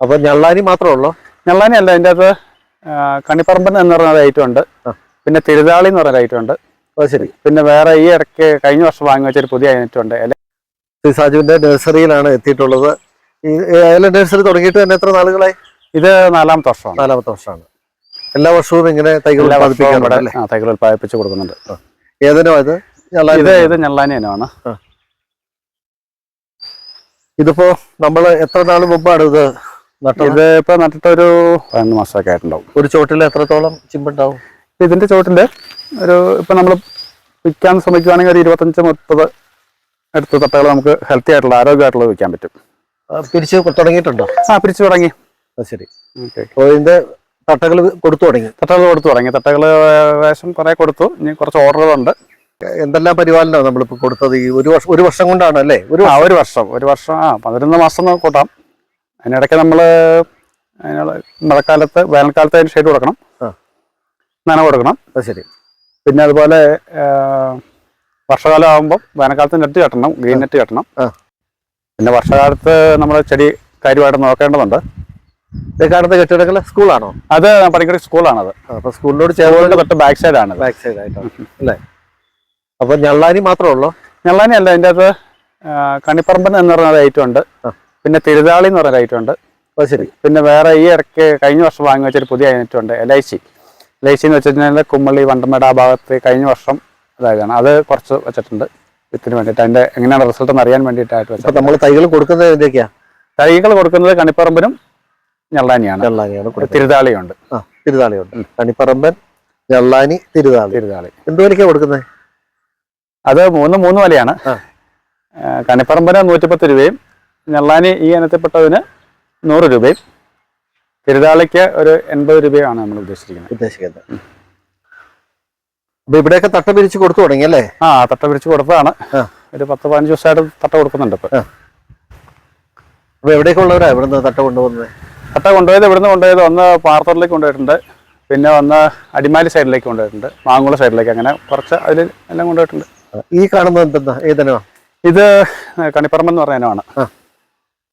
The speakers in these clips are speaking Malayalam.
അപ്പൊ ഞള്ളാനി മാത്രമേ ഉള്ളൂ? ഞള്ളാനി അല്ല അതിന്റെ അകത്ത് കണിപ്പറമ്പൻ എന്ന് പറഞ്ഞ ഐറ്റം ഉണ്ട്. പിന്നെ തിരുതാളി എന്ന് പറഞ്ഞ ഐറ്റം ഉണ്ട്. അത് ശരി. പിന്നെ വേറെ ഈ ഇടയ്ക്ക് കഴിഞ്ഞ വർഷം വാങ്ങി വെച്ചൊരു പുതിയ ഐറ്റം ഉണ്ട്. സാജുവിന്റെ നഴ്സറിയിലാണ് എത്തിയിട്ടുള്ളത്. ഈ ഏല നഴ്സറി തുടങ്ങിയിട്ട് തന്നെ എത്ര നാളുകളായി? ഇത് നാലാമത്തെ വർഷമാണ്. നാലാമത്തെ വർഷമാണ്. എല്ലാ വർഷവും ഇങ്ങനെ തൈകൾ ആ, തൈകൾ ഉൽപ്പാദിപ്പിച്ച് കൊടുക്കുന്നുണ്ട്. ഏതിനോ ഇത്? ഇത് ഇത് ഞള്ളാനി ഇനമാണ്? ഇതിപ്പോ നമ്മൾ എത്ര നാൾ മുമ്പാണ് ഇത് ഇത് ഇപ്പൊ നട്ടിട്ടൊരു പതിനൊന്ന് മാസമൊക്കെ ആയിട്ടുണ്ടാവും. ഒരു ചോട്ടിൽ എത്രത്തോളം ചിമ്പുണ്ടാവും? ഇതിന്റെ ചോട്ടിന്റെ ഒരു ഇപ്പൊ നമ്മൾ വിൽക്കാൻ ശ്രമിക്കുകയാണെങ്കിൽ ഒരു ഇരുപത്തഞ്ച് മുപ്പത് അടുത്ത തട്ടകൾ നമുക്ക് ഹെൽത്തി ആയിട്ടുള്ള ആരോഗ്യമായിട്ടുള്ള വിൽക്കാൻ പറ്റും. പിരിച്ചു തുടങ്ങിയിട്ടുണ്ടോ? ആ പിരിച്ചു തുടങ്ങി. അത് ശരി. ഇതിന്റെ തട്ടകൾ കൊടുത്തു തുടങ്ങി? തട്ടകൾ കൊടുത്തു തുടങ്ങി. തട്ടകൾ ഏകദേശം കുറെ കൊടുത്തു. ഇനി കുറച്ച് ഓർഡറുണ്ട് എന്തെല്ലാം പരിപാലനമാണ് നമ്മളിപ്പോ കൊടുത്തത്? ഈ ഒരു വർഷം ഒരു വർഷം കൊണ്ടാണ് അല്ലേ? ഒരു ആ ഒരു വർഷം. ഒരു വർഷം ആ പതിനൊന്ന് മാസം കൂട്ടാം. അതിനിടയ്ക്ക് നമ്മൾ അതിനുള്ള മഴക്കാലത്ത് വേനൽക്കാലത്ത് അതിന് ഷെയ്ഡ് കൊടുക്കണം. നനവ് കൊടുക്കണം. അത് ശരി. പിന്നെ അതുപോലെ വർഷകാലം ആകുമ്പോൾ വേനൽക്കാലത്ത് നെറ്റ് കെട്ടണം ഗ്രീൻ നെറ്റ് കെട്ടണം. പിന്നെ വർഷകാലത്ത് നമ്മൾ ചെടി കാര്യമായിട്ട് നോക്കേണ്ടതുണ്ട്. കാലത്ത് കെട്ടിടങ്ങൾ സ്കൂളാണോ? അത് പണിക്കടി സ്കൂളാണത്. അപ്പൊ സ്കൂളിനോട് ചേർന്ന് തൊട്ട് ബാക്ക് ആണ് ബാക്ക് സൈഡ് ആയിട്ടാണ്. അല്ലേ? അപ്പൊ ഞള്ളാനി മാത്രമേ ഉള്ളൂ? ഞള്ളാനി അല്ല അതിന്റെ അകത്ത് കണിപ്പറമ്പൻ എന്ന് പറയുന്ന ഐറ്റം ഉണ്ട്. പിന്നെ തിരുതാളി എന്ന് പറഞ്ഞ ലൈറ്റ് ഉണ്ട് അത് ശരി. പിന്നെ വേറെ ഈ ഇടയ്ക്ക് കഴിഞ്ഞ വർഷം വാങ്ങി വെച്ചൊരു പുതിയ ഐറ്റം ഉണ്ട് L I C L I C എന്ന് വെച്ച് കഴിഞ്ഞാൽ കുമ്മള്ളി വണ്ടമേട ആ ഭാഗത്ത് കഴിഞ്ഞ വർഷം അതായതാണ് അത് കുറച്ച് വെച്ചിട്ടുണ്ട് വിത്തിന് വേണ്ടിയിട്ട്. അതിന്റെ എങ്ങനെയാണ് റിസൾട്ട് എന്ന് അറിയാൻ വേണ്ടിയിട്ടായിട്ട് വെച്ചാൽ നമ്മൾ തൈകൾ കൊടുക്കുന്നത് എന്തൊക്കെയാണ് തൈകൾ കൊടുക്കുന്നത് കണിപ്പറമ്പിനും ഞള്ളാനിയാണ്. തിരുതാളിയുണ്ട്. ആ തിരുതാളിയുണ്ട്. കണിപ്പറമ്പൻ ഞള്ളാനി തിരുതാളി. തിരുതാളി. എന്ത് വിലക്കാ കൊടുക്കുന്നത്? അത് മൂന്ന് മൂന്ന് വലയാണ്. കണിപ്പറമ്പിന് നൂറ്റിപ്പത്ത് രൂപയും ഞള്ളാനി ഈ ഇനത്തിൽപ്പെട്ടതിന് നൂറ് രൂപയും തിരുതാളിക്ക് ഒരു എൺപത് രൂപയാണ് നമ്മൾ ഉദ്ദേശിച്ചിരിക്കുന്നത്. ഉദ്ദേശിക്കുന്നത്. അപ്പൊ ഇവിടെയൊക്കെ തട്ട പിരിച്ച് കൊടുത്തു തുടങ്ങി അല്ലേ? ആ തട്ട പിരിച്ച് കൊടുത്തതാണ്. ഒരു പത്ത് പതിനഞ്ച് ദിവസമായിട്ട് തട്ട കൊടുക്കുന്നുണ്ട് ഇപ്പൊ. അപ്പൊ എവിടെയൊക്കെ ഉള്ളവരാ ഇവിടുന്ന് തട്ട കൊണ്ടുപോകുന്നത്? തട്ട കൊണ്ടുപോയത് ഇവിടുന്ന് കൊണ്ടുപോയത് ഒന്ന് പാറത്തോട്ടിലേക്ക് കൊണ്ടുപോയിട്ടുണ്ട്. പിന്നെ ഒന്ന് അടിമാലി സൈഡിലേക്ക് കൊണ്ടുപോയിട്ടുണ്ട്. മാങ്കുള സൈഡിലേക്ക് അങ്ങനെ കുറച്ച് അതിൽ എല്ലാം കൊണ്ടുപോയിട്ടുണ്ട്. ഈ കാണുന്നത് എന്തെന്നാ? ഏതനോ ഇത് കണിപ്പറമ്പ് എന്ന് പറഞ്ഞ ഇനമാണ്.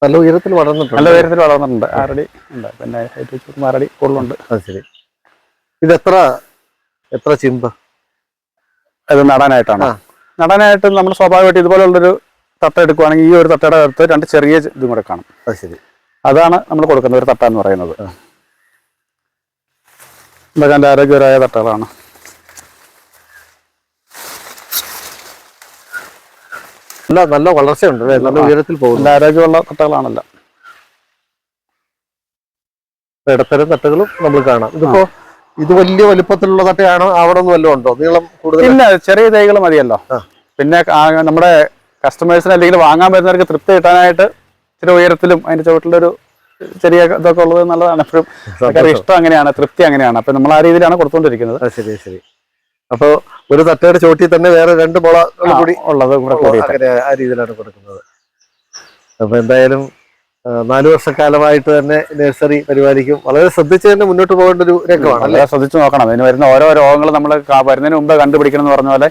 നല്ല ഉയരത്തിൽ വളർന്നിട്ടുണ്ട്. നല്ല ഉയരത്തിൽ വളർന്നിട്ടുണ്ട്. ആറടി ഉണ്ട്. പിന്നെ ഹൈറ്റ് വെച്ച് ആറടി കൂടുതലുണ്ട്. അത് ശരി. ഇത് എത്ര എത്ര ചിമ്പ്? ഇത് നടാനായിട്ടാണ്. നടാനായിട്ട് നമ്മൾ സ്വാഭാവികമായിട്ട് ഇതുപോലുള്ളൊരു തട്ട എടുക്കുവാണെങ്കിൽ ഈ ഒരു തട്ടയുടെ അടുത്ത് രണ്ട് ചെറിയ ഇതും കൂടെ കാണും. അത് ശരി. അതാണ് നമ്മൾ കൊടുക്കുന്ന ഒരു തട്ട എന്ന് പറയുന്നത്. ഇതൊക്കെ എന്റെ ആരോഗ്യകരമായ തട്ടകളാണ്. നല്ല നല്ല വളർച്ചയുണ്ട് അല്ലേ? നല്ല ഉയരത്തിൽ പോകും ആരോഗ്യമുള്ള തട്ടകളാണല്ലോ. ഇടത്തരം തട്ടുകളും നമ്മൾ കാണാം. ഇതിപ്പോ ഇത് വലിയ വലിപ്പത്തിലുള്ള തട്ടയാണോ. അവിടെ നിന്ന് വല്ലതും ഉണ്ടോ? നീളം കൂടുതൽ? ഇല്ല ചെറിയ തൈകൾ മതിയല്ലോ. പിന്നെ നമ്മുടെ കസ്റ്റമേഴ്സിന് അല്ലെങ്കിൽ വാങ്ങാൻ വരുന്നവർക്ക് തൃപ്തി കിട്ടാനായിട്ട് ഇച്ചിരി ഉയരത്തിലും അതിന്റെ ചുവട്ടിലൊരു ചെറിയ ഇതൊക്കെ ഉള്ളത് നല്ലതാണ്. എപ്പോഴും ഇഷ്ടം അങ്ങനെയാണ് തൃപ്തി അങ്ങനെയാണ്. അപ്പൊ നമ്മൾ ആ രീതിയിലാണ് കൊടുത്തുകൊണ്ടിരിക്കുന്നത് ആ, ശരി ശരി. അപ്പൊ ഒരു തട്ടയുടെ ചോട്ടിൽ തന്നെ വേറെ രണ്ട് മുള കൂടി ഉള്ളത് അങ്ങനെ ആ രീതിയിലാണ് കൊടുക്കുന്നത്. അപ്പൊ എന്തായാലും നാലു വർഷക്കാലമായിട്ട് തന്നെ നഴ്സറി പരിപാലിക്കും. വളരെ ശ്രദ്ധിച്ച് തന്നെ മുന്നോട്ട് പോകേണ്ട ഒരു രംഗമാണ് അല്ലെ? ശ്രദ്ധിച്ചു നോക്കണം. അതിന് വരുന്ന ഓരോ രോഗങ്ങൾ നമ്മൾ വരുന്നതിന് മുമ്പ് കണ്ടുപിടിക്കണം എന്ന് പറഞ്ഞ പോലെ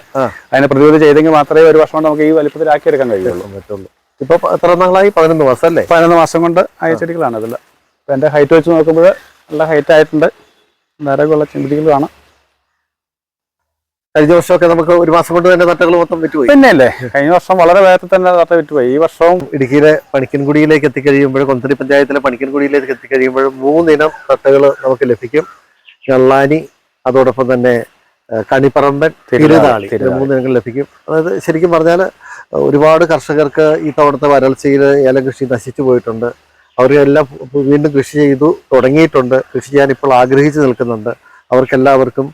അതിനെ പ്രതിരോധം ചെയ്തെങ്കിൽ മാത്രമേ ഒരു വർഷം കൊണ്ട് നമുക്ക് ഈ വലിപ്പത്തിലാക്കി എടുക്കാൻ കഴിയുള്ളൂ. പറ്റുള്ളൂ. ഇപ്പൊ എത്ര നാളായി? പതിനൊന്ന് മാസം അല്ലേ പതിനൊന്ന് മാസം കൊണ്ട് ആയ ചെടികളാണ് ഇതിൽ എന്റെ ഹൈറ്റ് വെച്ച് നോക്കുമ്പോൾ നല്ല ഹൈറ്റ് ആയിട്ടുണ്ട്. ആരോഗ്യമുള്ള ചെടികളാണ് കഴിഞ്ഞ വർഷമൊക്കെ നമുക്ക് ഒരു മാസം കൊണ്ട് തന്നെ തട്ടകൾ മൊത്തം വിറ്റുപോയി. പിന്നെയല്ലേ? കഴിഞ്ഞ വർഷം വളരെ വേഗത്തിൽ തന്നെ തട്ട വിറ്റുപോയി. ഈ വർഷവും ഇടുക്കിയിലെ പണിക്കൻകുടിയിലേക്ക് എത്തിക്കഴിയുമ്പോൾ കൊന്തടി പഞ്ചായത്തിലെ പണിക്കൻകുടിയിലേക്ക് എത്തിക്കഴിയുമ്പോൾ മൂന്നിനം തട്ടകൾ നമുക്ക് ലഭിക്കും. ഞള്ളാനി അതോടൊപ്പം തന്നെ കണിപ്പറമ്പൻ തിരുതാളി, മൂന്നിനങ്ങൾ ലഭിക്കും. അതായത് ശരിക്കും പറഞ്ഞാൽ ഒരുപാട് കർഷകർക്ക് ഈ തവണത്തെ വരൾച്ചയിൽ ഏലം കൃഷി നശിച്ചു പോയിട്ടുണ്ട്. അവരെല്ലാം വീണ്ടും കൃഷി ചെയ്തു തുടങ്ങിയിട്ടുണ്ട്. കൃഷി ചെയ്യാൻ ഇപ്പോൾ ആഗ്രഹിച്ചു നിൽക്കുന്നുണ്ട്. അവർക്കെല്ലാവർക്കും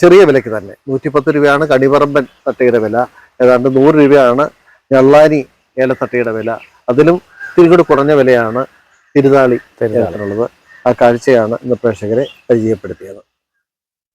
ചെറിയ വിലയ്ക്ക് തന്നെ. നൂറ്റിപ്പത്ത് രൂപയാണ് കണിപറമ്പൻ തട്ടയുടെ വില. ഏതാണ്ട് നൂറ് രൂപയാണ് ഞള്ളാനി ഏലത്തട്ടയുടെ വില. അതിലും തിരികൂടി കുറഞ്ഞ വിലയാണ് തിരുതാളി തരുന്നുള്ളത് ആ കാഴ്ചയാണ് ഇന്ന് പ്രേക്ഷകരെ പരിചയപ്പെടുത്തിയത്.